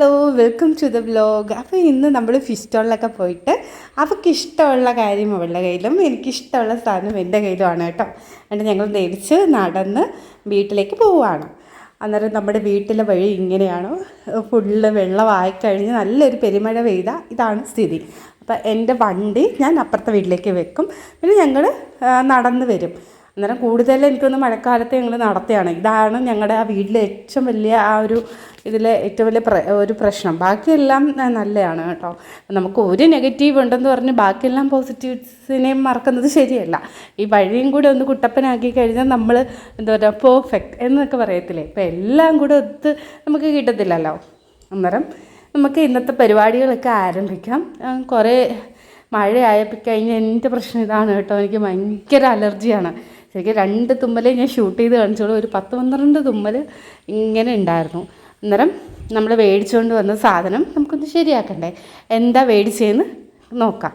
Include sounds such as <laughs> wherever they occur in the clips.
Hello welcome to the vlog അപ്പോൾ ഇന്ന് നമ്മൾ ഫിഷ് സ്റ്റോളിലൊക്കെ പോയിട്ട് അവൾക്ക് ഇഷ്ടമുള്ള കാര്യം അവളുടെ കയ്യിലും എനിക്കിഷ്ടമുള്ള സാധനം എന്റെ കയ്യിലുമാണ് കേട്ടോ. എന്നിട്ട് ഞങ്ങൾ മേടിച്ച് നടന്ന് വീട്ടിലേക്ക് പോവുകയാണ്. അന്നേരം നമ്മുടെ വീട്ടിലെ വഴി ഇങ്ങനെയാണ്? ഫുള്ള് വെള്ളമായി കഴിഞ്ഞ് നല്ലൊരു പെരുമഴ പെയ്ത ഇതാണ് സ്ഥിതി. അപ്പോൾ എന്റെ വണ്ടി ഞാൻ അപ്പുറത്തെ വീട്ടിലേക്ക് വെക്കും. പിന്നെ ഞങ്ങൾ നടന്ന് വരും. അന്നേരം കൂടുതൽ എനിക്കൊന്ന് മഴക്കാലത്ത് ഞങ്ങൾ നടത്തുകയാണ് ഇതാണ് ഞങ്ങളുടെ ആ വീട്ടിലെ ഏറ്റവും വലിയ ആ ഒരു ഇതിലെ ഏറ്റവും വലിയ പ്ര ഒരു പ്രശ്നം. ബാക്കിയെല്ലാം നല്ലതാണ് കേട്ടോ. നമുക്ക് ഒരു നെഗറ്റീവ് ഉണ്ടെന്ന് പറഞ്ഞ് ബാക്കിയെല്ലാം പോസിറ്റീവ്സിനെയും മറക്കുന്നത് ശരിയല്ല. ഈ വഴിയും കൂടെ ഒന്ന് കുട്ടപ്പനാക്കി കഴിഞ്ഞാൽ നമ്മൾ എന്താ പറയുക പെർഫെക്റ്റ് എന്നൊക്കെ പറയത്തില്ലേ? ഇപ്പം എല്ലാം കൂടെ ഒത്ത് നമുക്ക് കിട്ടത്തില്ലല്ലോ. അന്നേരം നമുക്ക് ഇന്നത്തെ പരിപാടികളൊക്കെ ആരംഭിക്കാം. കുറേ മഴയായപ്പോൾ കഴിഞ്ഞ എന്റെ പ്രശ്നം ഇതാണ് കേട്ടോ. എനിക്ക് ഭയങ്കര അലർജിയാണ്. ശരിക്കും രണ്ട് തുമ്മലേ ഞാൻ ഷൂട്ട് ചെയ്ത് കാണിച്ചോളൂ. ഒരു പത്ത് പന്ത്രണ്ട് തുമ്മൽ ഇങ്ങനെ ഉണ്ടായിരുന്നു. അന്നേരം നമ്മൾ മേടിച്ചുകൊണ്ട് വന്ന സാധനം നമുക്കൊന്ന് ശരിയാക്കണ്ടേ? എന്താ മേടിച്ചതെന്ന് നോക്കാം.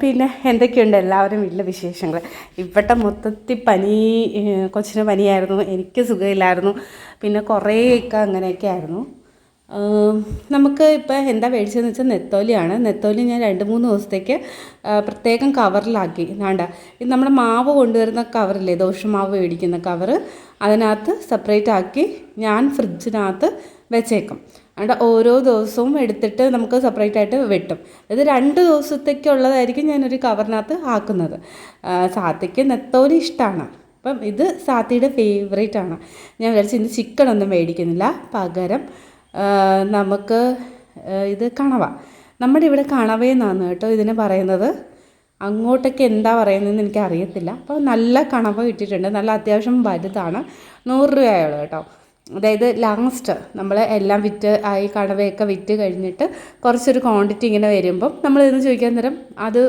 പിന്നെ എന്തൊക്കെയുണ്ട് എല്ലാവരും ഇല്ല വിശേഷങ്ങൾ ഇവിടെ മൊത്തത്തിൽ പനി കൊച്ചിന് പനിയായിരുന്നു. എനിക്ക് സുഖമില്ലായിരുന്നു. പിന്നെ കുറേയൊക്കെ അങ്ങനെയൊക്കെ ആയിരുന്നു. നമുക്ക് ഇപ്പോൾ എന്താ മേടിച്ചതെന്ന് വെച്ചാൽ നെത്തോലിയാണ്. നെത്തോലി ഞാൻ രണ്ട് മൂന്ന് ദിവസത്തേക്ക് പ്രത്യേകം കവറിലാക്കി. വേണ്ട ഇത് നമ്മുടെ മാവ് കൊണ്ടുവരുന്ന കവറില്ലേ ദോഷമാവ് മേടിക്കുന്ന കവറ് അതിനകത്ത് സെപ്പറേറ്റ് ആക്കി ഞാൻ ഫ്രിഡ്ജിനകത്ത് വെച്ചേക്കും. അതുകൊണ്ട് ഓരോ ദിവസവും എടുത്തിട്ട് നമുക്ക് സെപ്പറേറ്റ് ആയിട്ട് വെട്ടും. ഇത് രണ്ട് ദിവസത്തേക്കുള്ളതായിരിക്കും ഞാനൊരു കവറിനകത്ത് ആക്കുന്നത്. സാത്തിക്ക് നെത്തോലി ഇഷ്ടമാണ് അപ്പം ഇത് സാത്തിയുടെ ഫേവറേറ്റ് ആണ്. ഞാൻ വിചാരിച്ചു ഇന്ന് ചിക്കൻ ഒന്നും മേടിക്കുന്നില്ല പകരം നമുക്ക് ഇത് കണവ. നമ്മുടെ ഇവിടെ കണവയെന്നാണ് കേട്ടോ ഇതിനെ പറയുന്നത്. അങ്ങോട്ടൊക്കെ എന്താ പറയുന്നതെന്ന് എനിക്ക് അറിയത്തില്ല അപ്പോൾ നല്ല കണവ ഇട്ടിട്ടുണ്ട് നല്ല അത്യാവശ്യം വലുതാണ്. നൂറ് രൂപയുള്ളൂ കേട്ടോ. അതായത് ലാസ്റ്റ് നമ്മൾ എല്ലാം വിറ്റ് ആയി കണവയൊക്കെ വിറ്റ് കഴിഞ്ഞിട്ട് കുറച്ചൊരു ക്വാണ്ടിറ്റി ഇങ്ങനെ വരുമ്പം നമ്മൾ ഇന്ന് ചോദിക്കാൻ നേരം അത്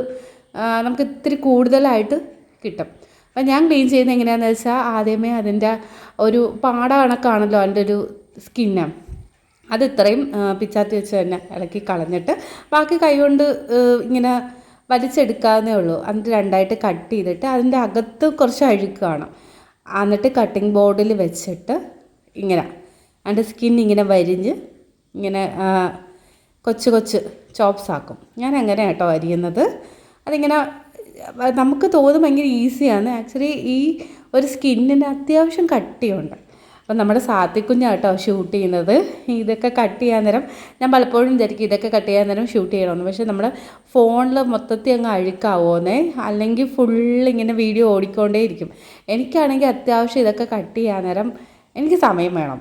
നമുക്ക് ഇത്തിരി കൂടുതലായിട്ട് കിട്ടും. അപ്പം ഞാൻ ക്ലീൻ ചെയ്യുന്നത് എങ്ങനെയാണെന്ന് വെച്ചാൽ ആദ്യമേ അതിന്റെ ഒരു പാട കണക്കാണല്ലോ അതിന്റെ ഒരു സ്കിന്ന് അത് ഇത്രയും പിച്ചാത്തി വെച്ച് തന്നെ ഇളക്കി കളഞ്ഞിട്ട് ബാക്കി കൈകൊണ്ട് ഇങ്ങനെ വലിച്ചെടുക്കാവുന്നേ ഉള്ളൂ. എന്നിട്ട് രണ്ടായിട്ട് കട്ട് ചെയ്തിട്ട് അതിന്റെ അകത്ത് കുറച്ച് അഴുക്ക് കാണും എന്നിട്ട് കട്ടിംഗ് ബോർഡിൽ വെച്ചിട്ട് ഇങ്ങനെ അതിന്റെ സ്കിൻ ഇങ്ങനെ വരിഞ്ഞ് ഇങ്ങനെ കൊച്ച് കൊച്ച് ചോപ്സ് ആക്കും. ഞാൻ അങ്ങനെ കേട്ടോ അരിയുന്നത്. അതിങ്ങനെ നമുക്ക് തോന്നും ഭയങ്കര ഈസിയാണ് ആക്ച്വലി ഈ ഒരു സ്കിന്നിന് അത്യാവശ്യം കട്ടിയുണ്ട്. അപ്പം നമ്മുടെ സാത്തിക്കുഞ്ഞാട്ടോ ഷൂട്ട് ചെയ്യുന്നത്. ഇതൊക്കെ കട്ട് ചെയ്യാൻ നേരം ഞാൻ പലപ്പോഴും വിചാരിക്കും ഇതൊക്കെ കട്ട് ചെയ്യാൻ നേരം ഷൂട്ട് ചെയ്യണമെന്ന്. പക്ഷേ നമ്മുടെ ഫോണിൽ മൊത്തത്തിൽ അങ്ങ് അഴുക്കാവുമെന്നേ അല്ലെങ്കിൽ ഫുള്ളിങ്ങനെ വീഡിയോ ഓടിക്കൊണ്ടേ ഇരിക്കും എനിക്കാണെങ്കിൽ അത്യാവശ്യം ഇതൊക്കെ കട്ട് ചെയ്യാൻ നേരം എനിക്ക് സമയം വേണം.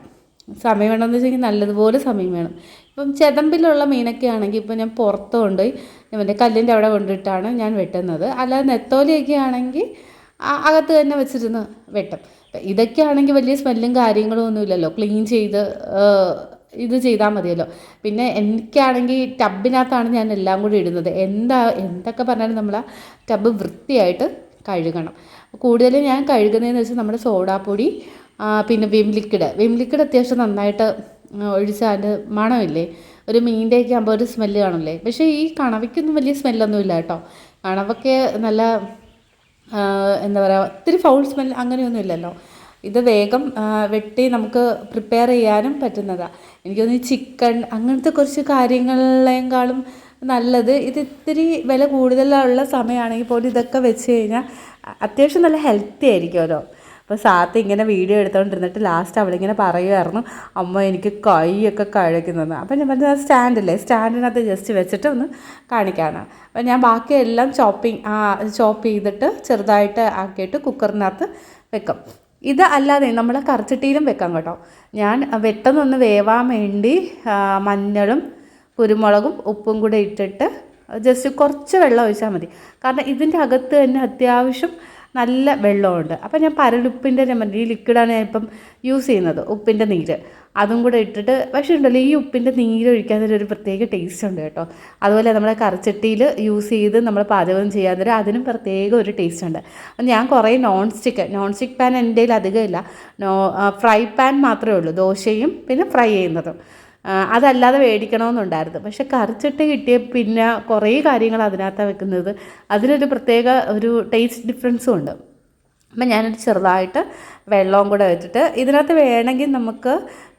സമയം വേണമെന്ന് വെച്ചെങ്കിൽ നല്ലതുപോലെ സമയം വേണം. ഇപ്പം ചെതമ്പിലുള്ള മീനൊക്കെ ആണെങ്കിൽ ഇപ്പം ഞാൻ പുറത്ത് കൊണ്ടുപോയി മറ്റേ കല്ലിന്റെ അവിടെ കൊണ്ടിട്ടാണ് ഞാൻ വെട്ടുന്നത്. അല്ലാതെ നെത്തോലിയൊക്കെ ആണെങ്കിൽ അകത്ത് തന്നെ വെച്ചിരുന്ന് വെട്ടും. ഇതൊക്കെ ആണെങ്കിൽ വലിയ സ്മെല്ലും കാര്യങ്ങളും ഒന്നുമില്ലല്ലോ. ക്ലീൻ ചെയ്ത് ഇത് ചെയ്താൽ മതിയല്ലോ. പിന്നെ എനിക്കാണെങ്കിൽ ടബിനകത്താണ് ഞാൻ എല്ലാം കൂടി ഇടുന്നത്. എന്താ എന്തൊക്കെ പറഞ്ഞാലും നമ്മൾ ആ ടബ് വൃത്തിയായിട്ട് കഴുകണം. കൂടുതലും ഞാൻ കഴുകുന്നതെന്ന് വെച്ചാൽ നമ്മുടെ സോഡാപ്പൊടി പിന്നെ വിം ലിക്വിഡ് വിം ലിക്വിഡ് അത്യാവശ്യം നന്നായിട്ട് ഒഴിച്ചാൽ മണമില്ലേ? ഒരു മീന്റെയൊക്കെ ആകുമ്പോൾ ഒരു സ്മെല്ല് കാണില്ലേ പക്ഷേ ഈ കണവയ്ക്കൊന്നും വലിയ സ്മെല്ലൊന്നും ഇല്ല കേട്ടോ. കണവയ്ക്ക് നല്ല എന്താ പറയുക ഒത്തിരി ഫൗൾ സ്മെൽ അങ്ങനെയൊന്നും ഇല്ലല്ലോ. ഇത് വേഗം വെട്ടി നമുക്ക് പ്രിപ്പയർ ചെയ്യാനും പറ്റുന്നതാണ് എനിക്ക് തോന്നുന്നു ചിക്കൻ അങ്ങനത്തെ കുറച്ച് കാര്യങ്ങളെക്കാളും നല്ലത്. ഇത് ഇത്തിരി വില കൂടുതലുള്ള സമയമാണെങ്കിൽ പോലും ഇതൊക്കെ വെച്ച് കഴിഞ്ഞാൽ അത്യാവശ്യം നല്ല ഹെൽത്തി ആയിരിക്കുമല്ലോ അപ്പോൾ സാത്ത് ഇങ്ങനെ വീഡിയോ എടുത്തുകൊണ്ടിരുന്നിട്ട് ലാസ്റ്റ് അവളിങ്ങനെ പറയുമായിരുന്നു അമ്മ എനിക്ക് കൈയൊക്കെ കഴക്കുന്നത് അപ്പം ഞാൻ പറഞ്ഞത് സ്റ്റാൻഡല്ലേ? സ്റ്റാൻഡിനകത്ത് ജസ്റ്റ് വെച്ചിട്ട് ഒന്ന് കാണിക്കാനാണ് അപ്പം ഞാൻ ബാക്കിയെല്ലാം ചോപ്പിങ് ചോപ്പ് ചെയ്തിട്ട് ചെറുതായിട്ട് ആക്കിയിട്ട് കുക്കറിനകത്ത് വെക്കും. ഇത് അല്ലാതെ നമ്മൾ കറച്ചട്ടിയിലും വെക്കാം കേട്ടോ. ഞാൻ വെട്ടെന്നൊന്ന് വേവാൻ വേണ്ടി മഞ്ഞളും കുരുമുളകും ഉപ്പും കൂടെ ഇട്ടിട്ട് ജസ്റ്റ് കുറച്ച് വെള്ളം ഒഴിച്ചാൽ മതി. കാരണം ഇതിന്റെ അകത്ത് തന്നെ അത്യാവശ്യം നല്ല വെള്ളമുണ്ട്. അപ്പം ഞാൻ പരലുപ്പിന്റെ ഈ ലിക്വിഡാണ് ഞാൻ ഇപ്പം യൂസ് ചെയ്യുന്നത് ഉപ്പിന്റെ നീര്. അതും കൂടെ ഇട്ടിട്ട് പക്ഷേ ഉണ്ടല്ലോ ഈ ഉപ്പിന്റെ നീര് ഒഴിക്കാൻ ഒരു പ്രത്യേക ടേസ്റ്റ് ഉണ്ട് കേട്ടോ. അതുപോലെ നമ്മുടെ കറിച്ചട്ടിയിൽ യൂസ് ചെയ്ത് നമ്മൾ പാചകം ചെയ്യാൻ നേരം അതിനും പ്രത്യേക ഒരു ടേസ്റ്റ് ഉണ്ട്. ഞാൻ കുറേ non stick non stick pan എന്റെ കയ്യിൽ അധികമില്ല നോ ഫ്രൈ പാൻ മാത്രമേ ഉള്ളൂ ദോശയും പിന്നെ ഫ്രൈ ചെയ്യുന്നതും. അതല്ലാതെ മേടിക്കണമെന്നുണ്ടായിരുന്നു. പക്ഷെ കറിച്ചിട്ട് കിട്ടിയ പിന്നെ കുറേ കാര്യങ്ങൾ അതിനകത്താണ് വെക്കുന്നത് അതിനൊരു പ്രത്യേക ഒരു ടേസ്റ്റ് ഡിഫറൻസും ഉണ്ട്. അപ്പം ഞാനൊരു ചെറുതായിട്ട് വെള്ളവും കൂടെ വെച്ചിട്ട് ഇതിനകത്ത് വേണമെങ്കിൽ നമുക്ക്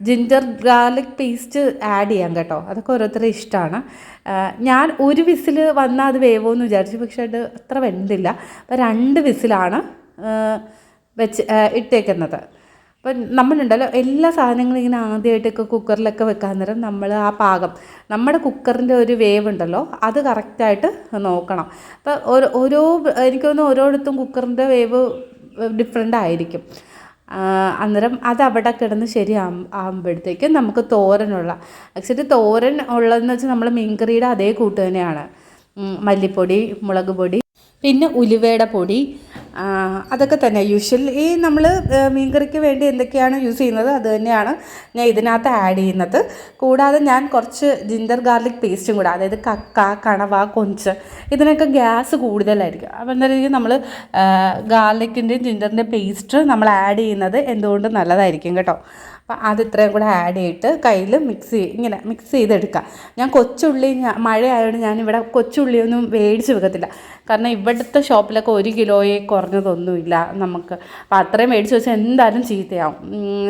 ജിഞ്ചർ ഗാർലിക് പേസ്റ്റ് ആഡ് ചെയ്യാം കേട്ടോ. അതൊക്കെ ഓരോരുത്തരുടെ ഇഷ്ടമാണ്. ഞാൻ ഒരു വിസിൽ വന്നാൽ അത് വേവോന്ന് വിചാരിച്ചു. പക്ഷേ അത് അത്ര വെന്തില്ല. അപ്പോൾ രണ്ട് വിസിലാണ് വെച്ച് ഇട്ടേക്കുന്നത്. അപ്പം നമ്മളുണ്ടല്ലോ എല്ലാ സാധനങ്ങളും ഇങ്ങനെ ആദ്യമായിട്ടൊക്കെ കുക്കറിലൊക്കെ വെക്കാൻ നേരം നമ്മൾ ആ പാകം നമ്മുടെ കുക്കറിന്റെ ഒരു വേവ് ഉണ്ടല്ലോ അത് കറക്റ്റായിട്ട് നോക്കണം. അപ്പോൾ ഓരോ ഓരോ എനിക്ക് തോന്നുന്നു ഓരോരുത്തും കുക്കറിന്റെ വേവ് ഡിഫറെന്റ് ആയിരിക്കും. അന്നേരം അത് അവിടെ കിടന്ന് ശരി ആകുമ്പോഴത്തേക്കും നമുക്ക് തോരനുള്ള ആക്ച്വലി തോരൻ ഉള്ളതെന്ന് വെച്ചാൽ നമ്മൾ മീൻകറിയുടെ അതേ കൂട്ട് തന്നെയാണ്. മല്ലിപ്പൊടി മുളക് പൊടി പിന്നെ ഉലുവയുടെ പൊടി അതൊക്കെ തന്നെ. യൂഷ്വൽ ഈ നമ്മൾ മീൻകറിക്ക് വേണ്ടി എന്തൊക്കെയാണ് യൂസ് ചെയ്യുന്നത്? അത് തന്നെയാണ് ഞാൻ ഇതിനകത്ത് ആഡ് ചെയ്യുന്നത്. കൂടാതെ ഞാൻ കുറച്ച് ജിഞ്ചർ ഗാർലിക് പേസ്റ്റും കൂടെ അതായത് കക്ക കണവ കൊഞ്ച് ഇതിനൊക്കെ ഗ്യാസ് കൂടുതലായിരിക്കും. അപ്പോൾ എന്താ രീതിയിൽ നമ്മൾ ഗാർലിക്കിന്റെയും ജിഞ്ചറിന്റെ പേസ്റ്റ് നമ്മൾ ആഡ് ചെയ്യുന്നത് എന്തുകൊണ്ടും നല്ലതായിരിക്കും കേട്ടോ? അപ്പം അത് ഇത്രയും കൂടെ ആഡ് ചെയ്തിട്ട് കയ്യിൽ മിക്സ് ഇങ്ങനെ മിക്സ് ചെയ്തെടുക്കുക ഞാൻ കൊച്ചുള്ളി മഴ ആയതുകൊണ്ട് ഞാനിവിടെ കൊച്ചുള്ളിയൊന്നും മേടിച്ച് വെക്കത്തില്ല. കാരണം ഇവിടുത്തെ ഷോപ്പിലൊക്കെ ഒരു കിലോയെ കുറഞ്ഞതൊന്നുമില്ല നമുക്ക്. അപ്പം അത്രയും മേടിച്ച് വെച്ചാൽ എന്തായാലും ചീത്തയാവും.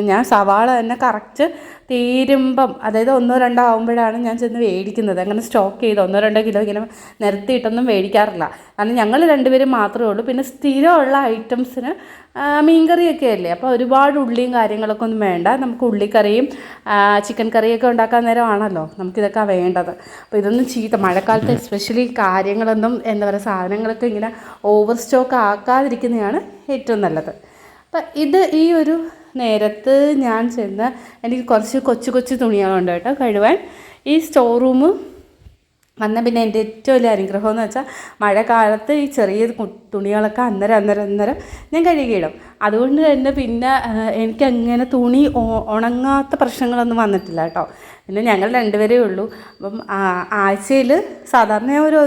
ഞാൻ സവാള തന്നെ കറക്റ്റ് തീരുമ്പം അതായത് ഒന്നോ രണ്ടോ ആകുമ്പോഴാണ് ഞാൻ ചെന്ന് മേടിക്കുന്നത് അങ്ങനെ സ്റ്റോക്ക് ചെയ്ത് ഒന്നോ രണ്ടോ കിലോ ഇങ്ങനെ നിരത്തിയിട്ടൊന്നും മേടിക്കാറില്ല കാരണം ഞങ്ങൾ രണ്ടുപേരും മാത്രമേ ഉള്ളൂ. പിന്നെ സ്ഥിരമുള്ള ഐറ്റംസിന് മീൻകറിയൊക്കെ അല്ലേ? അപ്പോൾ ഒരുപാട് ഉള്ളിയും കാര്യങ്ങളൊക്കെ ഒന്നും വേണ്ട. നമുക്ക് ഉള്ളിക്കറിയും ചിക്കൻ കറിയൊക്കെ ഉണ്ടാക്കാൻ നേരമാണല്ലോ. നമുക്കിതൊക്കെ വേണ്ടത്. അപ്പോൾ ഇതൊന്നും ചീത്ത മഴക്കാലത്ത് എസ്പെഷ്യലി കാര്യങ്ങളൊന്നും എന്താ പറയുക സാധനങ്ങളൊക്കെ ഇങ്ങനെ ഓവർ സ്റ്റോക്ക് ആക്കാതിരിക്കുന്നതാണ് ഏറ്റവും നല്ലത്. അപ്പം ഇത് ഈ ഒരു നേരത്ത് ഞാൻ ചെന്ന് എനിക്ക് കുറച്ച് കൊച്ചു കൊച്ചു തുണികളുണ്ട് കേട്ടോ കഴുവാൻ. ഈ സ്റ്റോർ റൂം വന്ന പിന്നെ എന്റെ ഏറ്റവും വലിയ അനുഗ്രഹം എന്ന് വെച്ചാൽ മഴക്കാലത്ത് ഈ ചെറിയ തുണികളൊക്കെ അന്നേരം അന്നേരം അന്നേരം ഞാൻ കഴുകിയിടും. അതുകൊണ്ട് തന്നെ പിന്നെ എനിക്ക് അങ്ങനെ തുണി ഉണങ്ങാത്ത പ്രശ്നങ്ങളൊന്നും വന്നിട്ടില്ല കേട്ടോ. പിന്നെ ഞങ്ങൾ രണ്ടുപേരേ ഉള്ളൂ. അപ്പം ആഴ്ചയിൽ സാധാരണ ഒരു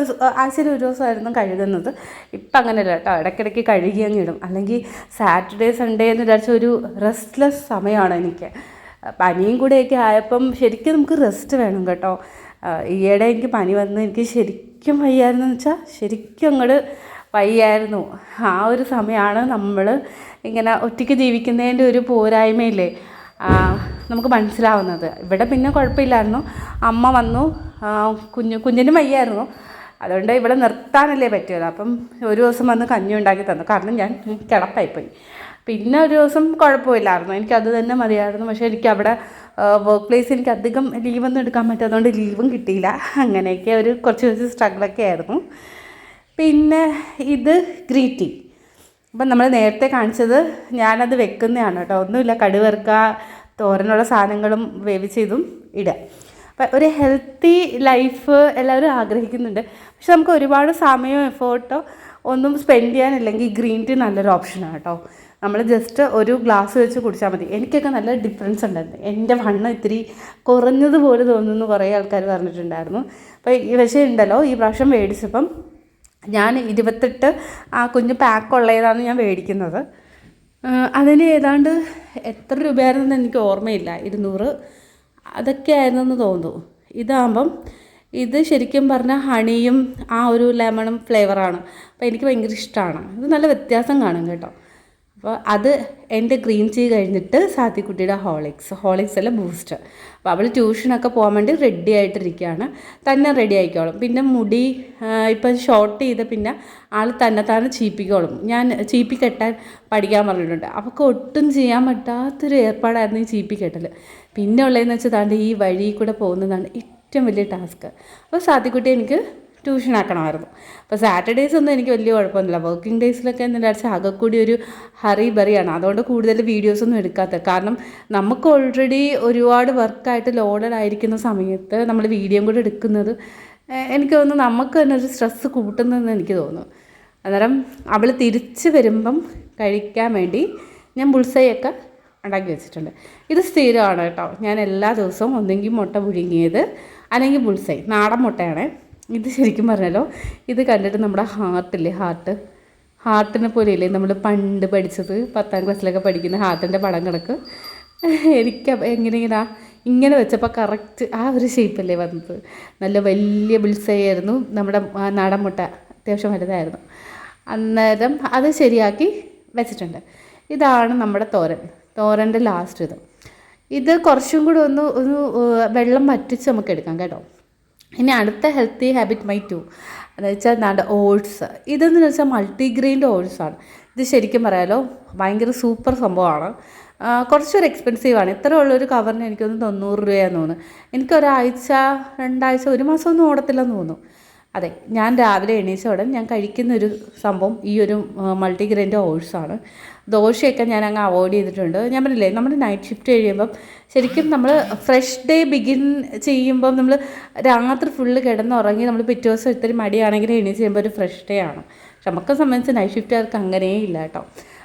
ആഴ്ചയിൽ ഒരു ദിവസമായിരുന്നു കഴുകുന്നത്. ഇപ്പം അങ്ങനെയല്ല കേട്ടോ. ഇടയ്ക്കിടയ്ക്ക് കഴുകി അങ്ങ് ഇടും. അല്ലെങ്കിൽ സാറ്റർഡേ സൺഡേ എന്ന് വിചാരിച്ച ഒരു റെസ്റ്റ്ലെസ് സമയമാണ് എനിക്ക്. പനിയും കൂടെയൊക്കെ ആയപ്പം ശരിക്കും നമുക്ക് റെസ്റ്റ് വേണം കേട്ടോ. ഈയിടെ എനിക്ക് പനി വന്ന് എനിക്ക് ശരിക്കും വയ്യായിരുന്നു എന്ന് വെച്ചാൽ ശരിക്കും അങ്ങോട്ട് വയ്യായിരുന്നു. ആ ഒരു സമയമാണ് നമ്മൾ ഇങ്ങനെ ഒറ്റയ്ക്ക് ജീവിക്കുന്നതിന്റെ ഒരു പോരായ്മയില്ലേ? നമുക്ക് മനസ്സിലാവുന്നത്. ഇവിടെ പിന്നെ കുഴപ്പമില്ലായിരുന്നു. അമ്മ വന്നു. കുഞ്ഞു കുഞ്ഞിനും വയ്യായിരുന്നു. അതുകൊണ്ട് ഇവിടെ നിർത്താനല്ലേ പറ്റിയത്. അപ്പം ഒരു ദിവസം വന്ന് കഞ്ഞി ഉണ്ടാക്കി തന്നു. കാരണം ഞാൻ കിടപ്പായിപ്പോയി. പിന്നെ ഒരു ദിവസം കുഴപ്പമില്ലായിരുന്നു. എനിക്കത് തന്നെ മതിയായിരുന്നു. പക്ഷേ എനിക്ക് അവിടെ വർക്ക് പ്ലേസ് എനിക്ക് അധികം ലീവൊന്നും എടുക്കാൻ പറ്റാത്തതുകൊണ്ട് ലീവും കിട്ടിയില്ല. അങ്ങനെയൊക്കെ ഒരു കുറച്ച് കുറച്ച് സ്ട്രഗിളൊക്കെ ആയിരുന്നു. പിന്നെ ഇത് ഗ്രീറ്റി അപ്പം നമ്മൾ നേരത്തെ കാണിച്ചത് ഞാനത് വെക്കുന്നതാണ് കേട്ടോ. ഒന്നുമില്ല കടുവറുക്ക തോരനുള്ള സാധനങ്ങളും വേവിച്ചതും ഇടുക. അപ്പം ഒരു ഹെൽത്തി ലൈഫ് എല്ലാവരും ആഗ്രഹിക്കുന്നുണ്ട്. പക്ഷെ നമുക്ക് ഒരുപാട് സമയം എഫേർട്ടോ ഒന്നും സ്പെൻഡ് ചെയ്യാനില്ലെങ്കിൽ ഗ്രീൻ ടീ നല്ലൊരു ഓപ്ഷനാണ് കേട്ടോ. നമ്മൾ ജസ്റ്റ് ഒരു ഗ്ലാസ് വെച്ച് കുടിച്ചാൽ മതി. എനിക്കൊക്കെ നല്ല ഡിഫറൻസ് ഉണ്ടായിരുന്നു എന്റെ വണ്ണം ഇത്തിരി കുറഞ്ഞതുപോലെ തോന്നുന്നു കുറേ ആൾക്കാർ പറഞ്ഞിട്ടുണ്ടായിരുന്നു. അപ്പോൾ ഈ പക്ഷേ ഉണ്ടല്ലോ ഈ പ്രാവശ്യം മേടിച്ചപ്പം ഞാൻ ഇരുപത്തെട്ട് ആ കുഞ്ഞ് പാക്കുള്ളതാണ് ഞാൻ മേടിക്കുന്നത്. അതിന് ഏതാണ്ട് എത്ര രൂപയായിരുന്നെന്ന് എനിക്ക് ഓർമ്മയില്ല. ഇരുന്നൂറ്. അതൊക്കെ ആയിരുന്നെന്ന് തോന്നുന്നു. ഇതാകുമ്പം ഇത് ശരിക്കും പറഞ്ഞാൽ ഹണിയും ആ ഒരു ലെമണും ഫ്ലേവറാണ് അപ്പോൾ എനിക്ക് ഭയങ്കര ഇഷ്ടമാണ് ഇത് നല്ല വ്യത്യാസം കാണും കേട്ടോ. അപ്പോൾ അത് എന്റെ ഗ്രീൻ ടീ കഴിഞ്ഞിട്ട് സാത്തിക്കുട്ടിയുടെ ഹോളിക്സ് ഹോളിക്സ് അല്ല ബൂസ്റ്റർ. അപ്പോൾ അവൾ ട്യൂഷനൊക്കെ പോകാൻ വേണ്ടി റെഡി ആയിട്ടിരിക്കുകയാണ്. തന്നെ റെഡി ആയിക്കോളും. പിന്നെ മുടി ഇപ്പം ഷോർട്ട് ചെയ്ത് പിന്നെ ആൾ തന്നെ തന്നെ ചീപ്പിക്കോളും. ഞാൻ ചീപ്പി കെട്ടാൻ പഠിക്കാൻ പറഞ്ഞിട്ടുണ്ട്. അവൾക്ക് ഒട്ടും ചെയ്യാൻ പറ്റാത്തൊരു ഏർപ്പാടായിരുന്നു ഈ ചീപ്പി കെട്ടൽ പിന്നെ ഉള്ളതെന്ന് വെച്ചാൽ താണ്ട് ഈ വഴി കൂടെ പോകുന്നതാണ് ഏറ്റവും വലിയ ടാസ്ക് അപ്പോൾ സാത്തിക്കുട്ടി എനിക്ക് ട്യൂഷൻ ആക്കണമായിരുന്നു അപ്പോൾ സാറ്റർഡേയ്സ് ഒന്നും എനിക്ക് വലിയ കുഴപ്പമൊന്നുമില്ല. വർക്കിംഗ് ഡേയ്സിലൊക്കെ എന്താ വെച്ചാൽ ആകെക്കൂടി ഒരു ഹറി ബറിയാണ്. അതുകൊണ്ട് കൂടുതൽ വീഡിയോസൊന്നും എടുക്കാത്തത് കാരണം നമുക്ക് ഓൾറെഡി ഒരുപാട് വർക്കായിട്ട് ലോഡഡ് ആയിരിക്കുന്ന സമയത്ത് നമ്മൾ വീഡിയോ കൂടെ എടുക്കുന്നത് എനിക്ക് തോന്നുന്നു നമുക്ക് തന്നെ ഒരു സ്ട്രെസ്സ് കൂട്ടുന്നതെന്ന് എനിക്ക് തോന്നുന്നു. അന്നേരം അവൾ തിരിച്ച് വരുമ്പം കഴിക്കാൻ വേണ്ടി ഞാൻ ബുൾസൈയൊക്കെ ഉണ്ടാക്കി വെച്ചിട്ടുണ്ട്. ഇത് സ്ഥിരമാണ് കേട്ടോ. ഞാൻ എല്ലാ ദിവസവും ഒന്നെങ്കിൽ മുട്ട പുഴുങ്ങിയത് അല്ലെങ്കിൽ ബുൾസൈ നാടൻ മുട്ടയാണേ. ഇത് ശരിക്കും പറഞ്ഞാലോ ഇത് കണ്ടിട്ട് നമ്മുടെ ഹാർട്ടില്ലേ ഹാർട്ട് ഹാർട്ടിനെ പോലെയല്ലേ നമ്മൾ പണ്ട് പഠിച്ചത് പത്താം ക്ലാസ്സിലൊക്കെ പഠിക്കുന്ന ഹാർട്ടിന്റെ പടം കിടക്ക് എനിക്ക് എങ്ങനെ ഇങ്ങനെ ഇങ്ങനെ വെച്ചപ്പോൾ കറക്റ്റ് ആ ഒരു ഷേപ്പല്ലേ വന്നത്. നല്ല വലിയ ബിൾസയായിരുന്നു നമ്മുടെ നാടൻ മുട്ട അത്യാവശ്യം വലുതായിരുന്നു. അന്നേരം അത് ശരിയാക്കി വെച്ചിട്ടുണ്ട്. ഇതാണ് നമ്മുടെ തോരൻ. തോരന്റെ ലാസ്റ്റ് ഇത്. ഇത് കുറച്ചും കൂടി ഒന്ന് ഒന്ന് വെള്ളം വറ്റിച്ച് നമുക്ക് എടുക്കാം കേട്ടോ. ഇനി അടുത്ത ഹെൽത്തി ഹാബിറ്റ് മൈ ടു എന്ന് വെച്ചാൽ നമ്മുടെ ഓട്സ് ഇതെന്ന് വെച്ചാൽ മൾട്ടിഗ്രെയിന്റെ ഓട്സാണ് ഇത് ശരിക്കും പറയാലോ ഭയങ്കര സൂപ്പർ സംഭവമാണ്. കുറച്ചൊരു എക്സ്പെൻസീവ് ആണ്. ഇത്ര ഉള്ളൊരു കവറിന് എനിക്കൊന്ന് തൊണ്ണൂറ് രൂപയാണെന്ന് തോന്നുന്നു. എനിക്കൊരാഴ്ച രണ്ടാഴ്ച ഒരു മാസമൊന്നും ഓടത്തില്ലെന്ന് തോന്നുന്നു. അതെ ഞാൻ രാവിലെ എണീച്ച ഉടൻ ഞാൻ കഴിക്കുന്ന ഒരു സംഭവം ഈ ഒരു മൾട്ടിഗ്രെയിന്റെ ഓട്സാണ് ദോശയൊക്കെ ഞാൻ അങ്ങ് അവോയ്ഡ് ചെയ്തിട്ടുണ്ട്. ഞാൻ പറഞ്ഞില്ലേ നമ്മൾ നൈറ്റ് ഷിഫ്റ്റ് കഴിയുമ്പം ശരിക്കും നമ്മൾ ഫ്രഷ് ഡേ ബിഗിൻ ചെയ്യുമ്പം നമ്മൾ രാത്രി ഫുള്ള് കിടന്നുറങ്ങി നമ്മൾ പിറ്റേ ദിവസം ഇത്തിരി മടിയാണെങ്കിൽ എണീച്ച് ചെയ്യുമ്പോൾ ഒരു ഫ്രഷ് ഡേ ആണ്. പക്ഷെ നമുക്ക് സംബന്ധിച്ച് നൈറ്റ് ഷിഫ്റ്റുകാർക്ക് അങ്ങനെയേ ഇല്ല കേട്ടോ.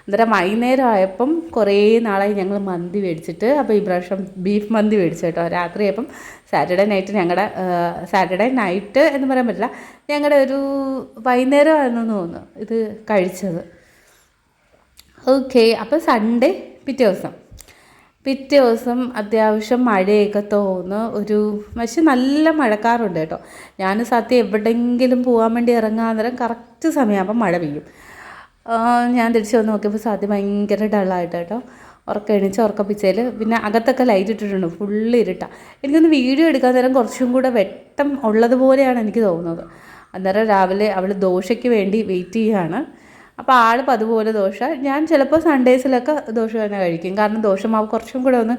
അന്നേരം വൈകുന്നേരം ആയപ്പം കുറേ നാളായി ഞങ്ങൾ മന്തി മേടിച്ചിട്ട് അപ്പോൾ ഈ പ്രാവശ്യം ബീഫ് മന്തി മേടിച്ചു കേട്ടോ. രാത്രി ആയപ്പം സാറ്റർഡേ നൈറ്റ് ഞങ്ങളുടെ സാറ്റർഡേ നൈറ്റ് എന്ന് പറയാൻ പറ്റില്ല ഞങ്ങളുടെ ഒരു എന്ന് തോന്നുന്നു ഇത് കഴിച്ചത്. ഓക്കെ അപ്പോൾ സൺഡേ പിറ്റേ ദിവസം. പിറ്റേ ദിവസം അത്യാവശ്യം മഴയൊക്കെ തോന്നുന്നു ഒരു പക്ഷെ നല്ല മഴക്കാറുണ്ട് കേട്ടോ. ഞാൻ സത്യം എവിടെയെങ്കിലും പോകാൻ വേണ്ടി ഇറങ്ങാൻ നേരം കറക്റ്റ് സമയമാകുമ്പോൾ മഴ പെയ്യും. ഞാൻ തിരിച്ച് വന്ന് നോക്കിയപ്പോൾ സത്യം ഭയങ്കര ഡള്ളായിട്ട് കേട്ടോ ഉറക്കം എണീച്ച് ഉറക്കപ്പിച്ചതിൽ പിന്നെ അകത്തൊക്കെ ലൈറ്റ് ഇട്ടിട്ടുണ്ട്. ഫുള്ള് ഇരുട്ടാണ് എനിക്കൊന്ന് വീഡിയോ എടുക്കാൻ നേരം കുറച്ചും കൂടെ വെട്ടം ഉള്ളതുപോലെയാണ് എനിക്ക് തോന്നുന്നത്. അന്നേരം രാവിലെ അവൾ ദോശയ്ക്ക് വേണ്ടി വെയിറ്റ് ചെയ്യുകയാണ് അപ്പോൾ ആൾ അതുപോലെ ദോശ. ഞാൻ ചിലപ്പോൾ സൺഡേസിലൊക്കെ ദോശ തന്നെ കഴിക്കും. കാരണം ദോശമാവ് കുറച്ചും കൂടെ ഒന്ന്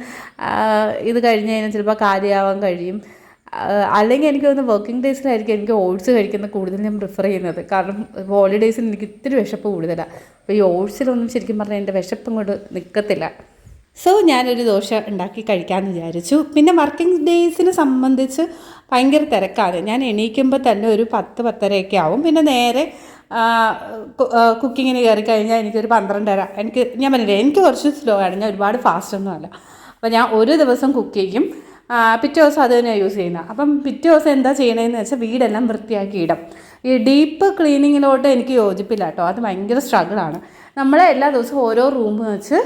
ഇത് കഴിഞ്ഞ് കഴിഞ്ഞാൽ ചിലപ്പോൾ കാര്യമാവാൻ കഴിയും. അല്ലെങ്കിൽ എനിക്ക് തോന്നുന്നു വർക്കിംഗ് ഡേയ്സിലായിരിക്കും എനിക്ക് ഓട്സ് കഴിക്കുന്ന കൂടുതൽ ഞാൻ പ്രിഫർ ചെയ്യുന്നത്. കാരണം ഹോളിഡേയ്സിൽ എനിക്ക് ഇത്തിരി വിശപ്പ് കൂടുതലാണ് അപ്പോൾ ഈ ഓട്സിലൊന്നും ശരിക്കും പറഞ്ഞാൽ എന്റെ വിശപ്പും കൊണ്ട് നിൽക്കത്തില്ല സോ ഞാനൊരു ദോശ ഉണ്ടാക്കി കഴിക്കാമെന്ന് വിചാരിച്ചു. പിന്നെ വർക്കിംഗ് ഡേയ്സിനെ സംബന്ധിച്ച് ഭയങ്കര തിരക്കാണ്. ഞാൻ എണീക്കുമ്പോൾ തന്നെ ഒരു പത്ത് പത്തരയൊക്കെ ആവും. പിന്നെ നേരെ കുക്കിങ്ങിന് കയറി കഴിഞ്ഞാൽ എനിക്കൊരു പന്ത്രണ്ടര. എനിക്ക് ഞാൻ പറഞ്ഞില്ലേ എനിക്ക് കുറച്ച് സ്ലോ ആണ്. ഞാൻ ഒരുപാട് ഫാസ്റ്റ് ഒന്നും അല്ല. അപ്പോൾ ഞാൻ ഒരു ദിവസം കുക്ക് ചെയ്യും. പിറ്റേ ദിവസം അത് തന്നെയാണ് യൂസ് ചെയ്യുന്നത് അപ്പം പിറ്റേ ദിവസം എന്താ ചെയ്യണതെന്ന് വെച്ചാൽ വീടെല്ലാം വൃത്തിയാക്കി ഇടും. ഈ ഡീപ്പ് ക്ലീനിങ്ങിലോട്ട് എനിക്ക് യോജിപ്പില്ല കേട്ടോ. അത് ഭയങ്കര സ്ട്രഗിളാണ് നമ്മൾ എല്ലാ ദിവസവും ഓരോ റൂം വെച്ച്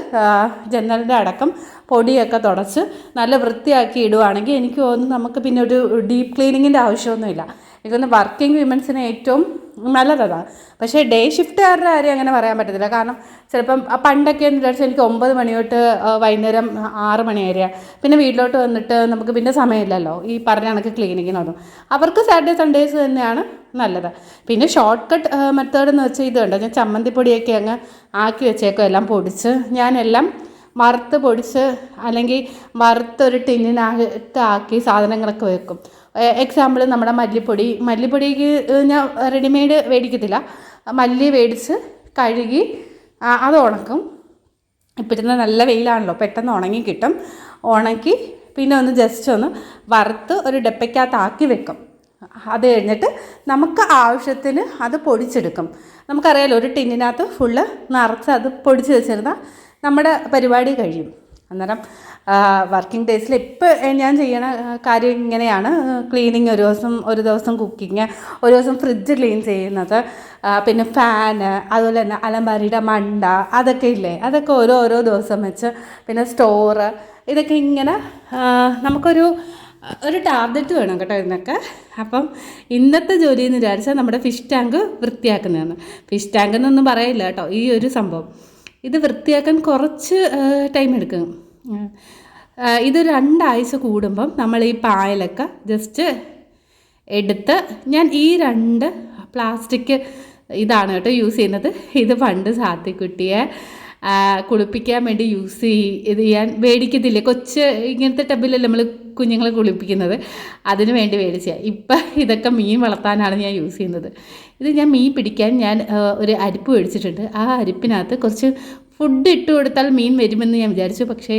ജനലിന്റെ അടക്കം പൊടിയൊക്കെ തുടച്ച് നല്ല വൃത്തിയാക്കി ഇടുവാണെങ്കിൽ എനിക്ക് തോന്നുന്നു നമുക്ക് പിന്നെ ഒരു ഡീപ്പ് ക്ലീനിങ്ങിന്റെ ആവശ്യമൊന്നുമില്ല. എനിക്കൊന്ന് വർക്കിംഗ് വിമൻസിന് ഏറ്റവും നല്ലതാണ്. പക്ഷേ ഡേ ഷിഫ്റ്റുകാരുടെ കാര്യം അങ്ങനെ പറയാൻ പറ്റത്തില്ല. കാരണം ചിലപ്പം പണ്ടൊക്കെ എന്ന് വിചാരിച്ചാൽ എനിക്ക് ഒമ്പത് മണി തൊട്ട് വൈകുന്നേരം ആറ് മണി വരെയാണ് പിന്നെ വീട്ടിലോട്ട് വന്നിട്ട് നമുക്ക് പിന്നെ സമയമില്ലല്ലോ. ഈ പറഞ്ഞ കണക്ക് ക്ലീനിങ്ങിനൊന്നും. അവർക്ക് സാറ്റർഡേ സൺഡേസ് തന്നെയാണ് നല്ലത്. പിന്നെ ഷോർട്ട് കട്ട് മെത്തേഡ് എന്ന് വെച്ചാൽ ഇതുണ്ട് ഞാൻ ചമ്മന്തിപ്പൊടിയൊക്കെ അങ്ങ് ആക്കി വെച്ചേക്കും. എല്ലാം പൊടിച്ച് ഞാനെല്ലാം വറുത്ത് പൊടിച്ച് അല്ലെങ്കിൽ വറുത്തൊരു ടിന്നിനകത്ത് ആക്കി സാധനങ്ങളൊക്കെ വെക്കും. എക്സാമ്പിൾ നമ്മുടെ മല്ലിപ്പൊടി. മല്ലിപ്പൊടിക്ക് ഞാൻ റെഡിമെയ്ഡ് മേടിക്കത്തില്ല മല്ലി മേടിച്ച് കഴുകി അത് ഉണക്കും. ഇപ്പോഴത്തെ നല്ല വെയിലാണല്ലോ പെട്ടെന്ന് ഉണങ്ങി കിട്ടും. ഉണക്കി പിന്നെ ഒന്ന് ജസ്റ്റ് ഒന്ന് വറുത്ത് ഒരു ഡപ്പയ്ക്കകത്താക്കി വെക്കും. അത് കഴിഞ്ഞിട്ട് നമുക്ക് ആവശ്യത്തിന് അത് പൊടിച്ചെടുക്കും. നമുക്കറിയാലോ ഒരു ടിന്നിനകത്ത് ഫുള്ള് നിറച്ച് അത് പൊടിച്ച് വെച്ചിരുന്നാൽ നമ്മുടെ പരിപാടി കഴിയും. അന്നേരം വർക്കിംഗ് ഡേയ്സിൽ ഇപ്പോൾ ഞാൻ ചെയ്യണ കാര്യം ഇങ്ങനെയാണ്. ക്ലീനിങ് ഒരു ദിവസം ഒരു ദിവസം കുക്കിങ് ഒരു ദിവസം ഫ്രിഡ്ജ് ക്ലീൻ ചെയ്യുന്നത്. പിന്നെ ഫാന് അതുപോലെ തന്നെ അലമ്പാരിയുടെ മണ്ട അതൊക്കെ ഇല്ലേ? അതൊക്കെ ഓരോ ഓരോ ദിവസം വെച്ച്. പിന്നെ സ്റ്റോറ് ഇതൊക്കെ ഇങ്ങനെ നമുക്കൊരു ഒരു ടാർഗറ്റ് വേണം കേട്ടോ ഇതിനൊക്കെ. അപ്പം ഇന്നത്തെ ജോലി എന്ന് വിചാരിച്ചാൽ നമ്മുടെ ഫിഷ് ടാങ്ക് വൃത്തിയാക്കുന്നതാണ്. ഫിഷ് ടാങ്ക് എന്നൊന്നും പറയില്ല കേട്ടോ ഈ ഒരു സംഭവം. ഇത് വൃത്തിയാക്കാൻ കുറച്ച് ടൈം എടുക്കും. ഇത് രണ്ടാഴ്ച കൂടുമ്പം നമ്മൾ ഈ പായലൊക്കെ ജസ്റ്റ് എടുത്ത് ഞാൻ ഈ രണ്ട് പ്ലാസ്റ്റിക് ഇതാണ് കേട്ടോ യൂസ് ചെയ്യുന്നത്. ഇത് പണ്ട് സാത്തിക്കുട്ടിയെ കുളിപ്പിക്കാൻ വേണ്ടി യൂസ് ചെയ്ത് ചെയ്യാൻ മേടിക്കത്തില്ലേ കൊച്ച് ഇങ്ങനത്തെ ടബിലല്ലേ നമ്മൾ കുഞ്ഞുങ്ങളെ കുളിപ്പിക്കുന്നത്. അതിന് വേണ്ടി മേടിച്ച ഇപ്പം ഇതൊക്കെ മീൻ വളർത്താനാണ് ഞാൻ യൂസ് ചെയ്യുന്നത്. ഇത് ഞാൻ മീൻ പിടിക്കാൻ ഞാൻ ഒരു അരിപ്പ് മേടിച്ചിട്ടുണ്ട്. ആ അരിപ്പിനകത്ത് കുറച്ച് ഫുഡ് ഇട്ട് കൊടുത്താൽ മീൻ വരുമെന്ന് ഞാൻ വിചാരിച്ചു പക്ഷേ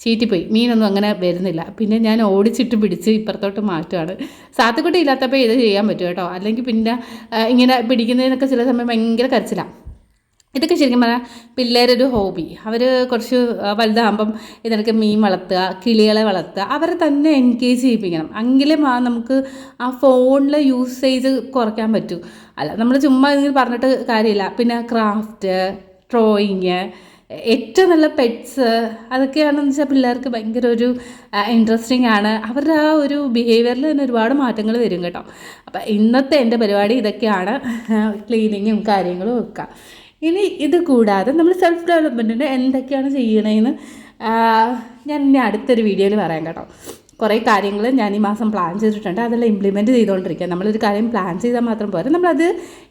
ചീറ്റിപ്പോയി. മീനൊന്നും അങ്ങനെ വരുന്നില്ല. പിന്നെ ഞാൻ ഓടിച്ചിട്ട് പിടിച്ച് ഇപ്പുറത്തോട്ട് മാറ്റുകയാണ് സാത്തുക്കുട്ടി ഇല്ലാത്തപ്പോൾ ഇത് ചെയ്യാൻ പറ്റും കേട്ടോ. അല്ലെങ്കിൽ പിന്നെ ഇങ്ങനെ പിടിക്കുന്നതിനൊക്കെ ചില സമയം ഭയങ്കര കരച്ചിലാണ് ഇതൊക്കെ ശരിക്കും പറഞ്ഞാൽ പിള്ളേരൊരു ഹോബി. അവർ കുറച്ച് വലുതാകുമ്പം ഇതിനൊക്കെ മീൻ വളർത്തുക കിളികളെ വളർത്തുക അവരെ തന്നെ എൻഗേജ് ചെയ്യിപ്പിക്കണം. എങ്കിലേ നമുക്ക് ആ ഫോണിലെ യൂസേജ് കുറയ്ക്കാൻ പറ്റൂ. അല്ല നമ്മൾ ചുമ്മാ ഇതിൽ പറഞ്ഞിട്ട് കാര്യമില്ല. പിന്നെ ക്രാഫ്റ്റ് ഡ്രോയിങ് ഏറ്റവും നല്ല പെറ്റ്സ് അതൊക്കെയാണെന്ന് വെച്ചാൽ പിള്ളേർക്ക് ഭയങ്കര ഒരു ഇൻട്രസ്റ്റിംഗ് ആണ്. അവരുടെ ആ ഒരു ബിഹേവിയറിൽ തന്നെ ഒരുപാട് മാറ്റങ്ങൾ വരും കേട്ടോ. അപ്പം ഇന്നത്തെ എന്റെ പരിപാടി ഇതൊക്കെയാണ്. ക്ലീനിങ്ങും കാര്യങ്ങളും ഒക്കെ. ഇനി ഇത് കൂടാതെ നമ്മൾ സെൽഫ് ഡെവലപ്മെന്റിന് എന്തൊക്കെയാണ് ചെയ്യണതെന്ന് ഞാൻ ഇനി അടുത്തൊരു വീഡിയോയിൽ പറയാം കേട്ടോ. കുറേ കാര്യങ്ങൾ ഞാൻ ഈ മാസം പ്ലാൻ ചെയ്തിട്ടുണ്ട്. അതെല്ലാം ഇംപ്ലിമെന്റ് ചെയ്തുകൊണ്ടിരിക്കുക നമ്മളൊരു കാര്യം പ്ലാൻ ചെയ്താൽ മാത്രം പോരാ. നമ്മളത്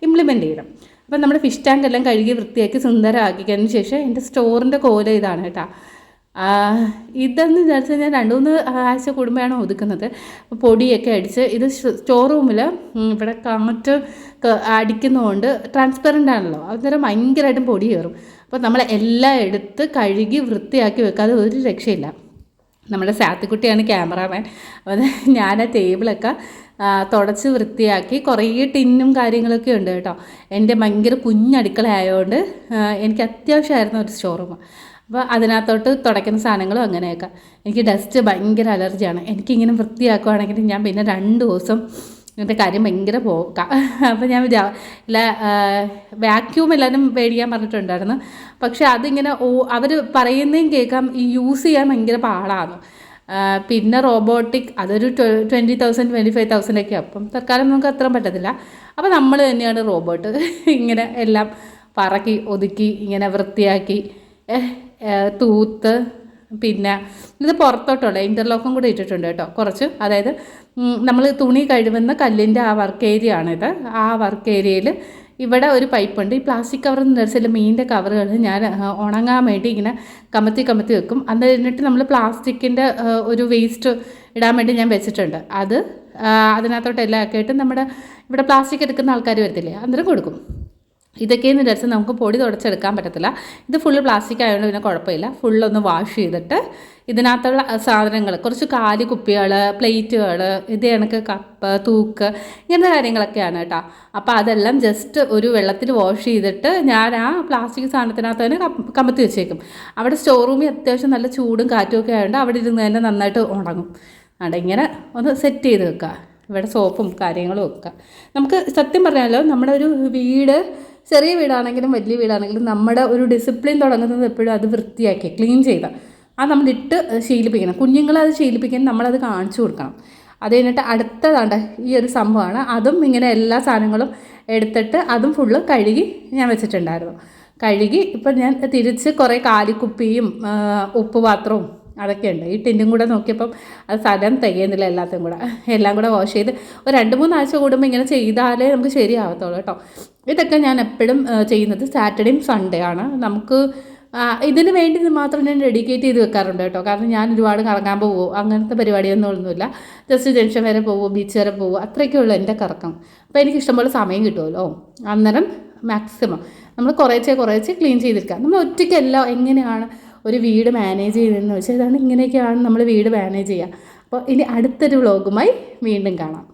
ഇംപ്ലിമെന്റ് ചെയ്യണം. അപ്പം നമ്മുടെ ഫിഷ് ടാങ്ക് എല്ലാം കഴുകി വൃത്തിയാക്കി സുന്ദരമാക്കിയതിന് ശേഷം എന്റെ സ്റ്റോറിന്റെ കോല ഇതാണ് കേട്ടോ. ഇതെന്ന് വിചാരിച്ചു കഴിഞ്ഞാൽ രണ്ട് മൂന്ന് ആഴ്ച കൂടുമ്പോഴാണ് ഒതുക്കുന്നത്. പൊടിയൊക്കെ അടിച്ച് ഇത് സ്റ്റോർ റൂമിൽ ഇവിടെ കാറ്റ് അടിക്കുന്നതുകൊണ്ട് ട്രാൻസ്പെറന്റ് ആണല്ലോ. അന്നേരം ഭയങ്കരമായിട്ടും പൊടി കയറും അപ്പോൾ നമ്മൾ എല്ലാം എടുത്ത് കഴുകി വൃത്തിയാക്കി വെക്കാതെ ഒരു രക്ഷയില്ല. നമ്മുടെ സാത്തിക്കുട്ടിയാണ് ക്യാമറാമാൻ അപ്പോൾ ഞാൻ ആ ടേബിളൊക്കെ തുടച്ച് വൃത്തിയാക്കി കുറേ ടിന്നും കാര്യങ്ങളൊക്കെ ഉണ്ട് കേട്ടോ. എന്റെ ഭയങ്കര കുഞ്ഞടുക്കള ആയതുകൊണ്ട് എനിക്ക് അത്യാവശ്യമായിരുന്നു ഒരു ഷോറൂം അപ്പോൾ അതിനകത്തോട്ട് തുടയ്ക്കുന്ന സാധനങ്ങളും അങ്ങനെയൊക്കെ. എനിക്ക് ഡസ്റ്റ് ഭയങ്കര അലർജിയാണ്. എനിക്കിങ്ങനെ വൃത്തിയാക്കുവാണെങ്കിൽ ഞാൻ പിന്നെ രണ്ട് ദിവസം എന്റെ കാര്യം ഭയങ്കര പോക്ക. അപ്പോൾ ഞാൻ ഇല്ല വാക്യൂം എല്ലാവരും മേടിക്കാൻ പറഞ്ഞിട്ടുണ്ടായിരുന്നു. പക്ഷേ അതിങ്ങനെ ഓ അവർ പറയുന്നതും കേൾക്കാം ഈ യൂസ് ചെയ്യാൻ ഭയങ്കര പാടാണ് പിന്നെ റോബോട്ടിക് അതൊരു twenty thousand twenty five thousand ഒക്കെ അപ്പം തൽക്കാലം നമുക്ക് അത്ര പറ്റത്തില്ല. അപ്പോൾ നമ്മൾ തന്നെയാണ് റോബോട്ട് <laughs> ഇങ്ങനെ എല്ലാം പറക്കി ഒതുക്കി ഇങ്ങനെ വൃത്തിയാക്കി തൂത്ത് പിന്നെ ഇത് പുറത്തോട്ടുള്ള ഇന്റർലോക്കും കൂടെ ഇട്ടിട്ടുണ്ട് കേട്ടോ. കുറച്ച് അതായത് നമ്മൾ തുണി കഴുകുന്ന കല്ലിന്റെ ആ വർക്ക് ഏരിയ ആണിത്. ആ വർക്ക് ഏരിയയിൽ ഇവിടെ ഒരു പൈപ്പുണ്ട്. ഈ പ്ലാസ്റ്റിക് കവർ എന്ന് വെച്ചാൽ മീനിന്റെ കവറുകൾ ഞാൻ ഉണങ്ങാൻ വേണ്ടി ഇങ്ങനെ കമത്തി കമത്തി വെക്കും. അത് കഴിഞ്ഞിട്ട് നമ്മൾ പ്ലാസ്റ്റിക്കിന്റെ ഒരു വേസ്റ്റ് ഇടാൻ വേണ്ടി ഞാൻ വെച്ചിട്ടുണ്ട്. അത് അതിനകത്തോട്ട് എല്ലാം ആക്കിയിട്ട് നമ്മുടെ ഇവിടെ പ്ലാസ്റ്റിക് എടുക്കുന്ന ആൾക്കാർ വരത്തില്ലേ അന്നേരം കൊടുക്കും. ഇതൊക്കെയെന്ന് വിചാരിച്ചാൽ നമുക്ക് പൊടി തുടച്ചെടുക്കാൻ പറ്റത്തില്ല. ഇത് ഫുള്ള് പ്ലാസ്റ്റിക് ആയതുകൊണ്ട് പിന്നെ കുഴപ്പമില്ല. ഫുള്ളൊന്ന് വാഷ് ചെയ്തിട്ട് ഇതിനകത്തുള്ള സാധനങ്ങൾ കുറച്ച് കാലി കുപ്പികൾ പ്ലേറ്റുകൾ ഇത് കണക്ക് കപ്പ് തൂക്ക് ഇങ്ങനത്തെ കാര്യങ്ങളൊക്കെയാണ് കേട്ടോ. അപ്പോൾ അതെല്ലാം ജസ്റ്റ് ഒരു വെള്ളത്തിൽ വാഷ് ചെയ്തിട്ട് ഞാൻ ആ പ്ലാസ്റ്റിക് സാധനത്തിനകത്ത് തന്നെ കമ്പത്തി വെച്ചേക്കും. അവിടെ സ്റ്റോർ റൂമിൽ അത്യാവശ്യം നല്ല ചൂടും കാറ്റും ഒക്കെ ആയതുകൊണ്ട് അവിടെ ഇരുന്ന് തന്നെ നന്നായിട്ട് ഉണങ്ങും. അവിടെ ഇങ്ങനെ ഒന്ന് സെറ്റ് ചെയ്ത് വെക്കുക. ഇവിടെ സോപ്പും കാര്യങ്ങളും ഒക്കെ. നമുക്ക് സത്യം പറഞ്ഞാലോ നമ്മുടെ ഒരു വീട് ചെറിയ വീടാണെങ്കിലും വലിയ വീടാണെങ്കിലും നമ്മുടെ ഒരു ഡിസിപ്ലിൻ തുടങ്ങുന്നത് എപ്പോഴും അത് വൃത്തിയാക്കി ക്ലീൻ ചെയ്ത. അത് നമ്മളിട്ട് ശീലിപ്പിക്കണം. കുഞ്ഞുങ്ങളെ അത് ശീലിപ്പിക്കാൻ നമ്മളത് കാണിച്ചു കൊടുക്കണം. അത് കഴിഞ്ഞിട്ട് അടുത്തതാണ്ട് ഈ ഒരു സംഭവമാണ്. അതും ഇങ്ങനെ എല്ലാ സാധനങ്ങളും എടുത്തിട്ട് അതും ഫുള്ള് കഴുകി ഞാൻ വെച്ചിട്ടുണ്ടായിരുന്നു. കഴുകി ഇപ്പം ഞാൻ തിരിച്ച് കുറേ കാലിക്കുപ്പിയും ഉപ്പ് പാത്രവും അതൊക്കെ ഉണ്ട് ഈ ടിന്നും കൂടെ നോക്കിയപ്പം അത് സ്ഥലം തികയുന്നില്ല എല്ലാത്തും കൂടെ. എല്ലാം കൂടെ വാഷ് ചെയ്ത് ഒരു രണ്ട് മൂന്നാഴ്ച കൂടുമ്പോൾ ഇങ്ങനെ ചെയ്താലേ നമുക്ക് ശരിയാവത്തുള്ളൂ കേട്ടോ. ഇതൊക്കെ ഞാൻ എപ്പോഴും ചെയ്യുന്നത് സാറ്റർഡേയും സൺഡേ ആണ്. നമുക്ക് ഇതിന് വേണ്ടി മാത്രം ഞാൻ ഡെഡിക്കേറ്റ് ചെയ്ത് വെക്കാറുണ്ട് കേട്ടോ. കാരണം ഞാൻ ഒരുപാട് കറങ്ങാൻ പോകുമോ അങ്ങനത്തെ പരിപാടിയൊന്നും ഒന്നുമില്ല. ജസ്റ്റ് ജംഗ്ഷൻ വരെ പോകുമോ ബീച്ച് വരെ പോകുമോ അത്രയൊക്കെ ഉള്ളൂ എന്റെ കറക്കം. അപ്പോൾ എനിക്ക് ഇഷ്ടംപോലെ സമയം കിട്ടുമല്ലോ. അന്നേരം മാക്സിമം. നമ്മൾ കുറേച്ചേ കുറേച്ചേ ക്ലീൻ ചെയ്തിരിക്കുക. നമ്മൾ ഒറ്റയ്ക്കല്ല എങ്ങനെയാണ് ഒരു വീട് മാനേജ് ചെയ്തതെന്ന് വെച്ചാൽ ഇതാണ് ഇങ്ങനെയൊക്കെയാണ് നമ്മൾ വീട് മാനേജ് ചെയ്യുക. അപ്പോൾ ഇനി അടുത്തൊരു വ്ളോഗുമായി വീണ്ടും കാണാം.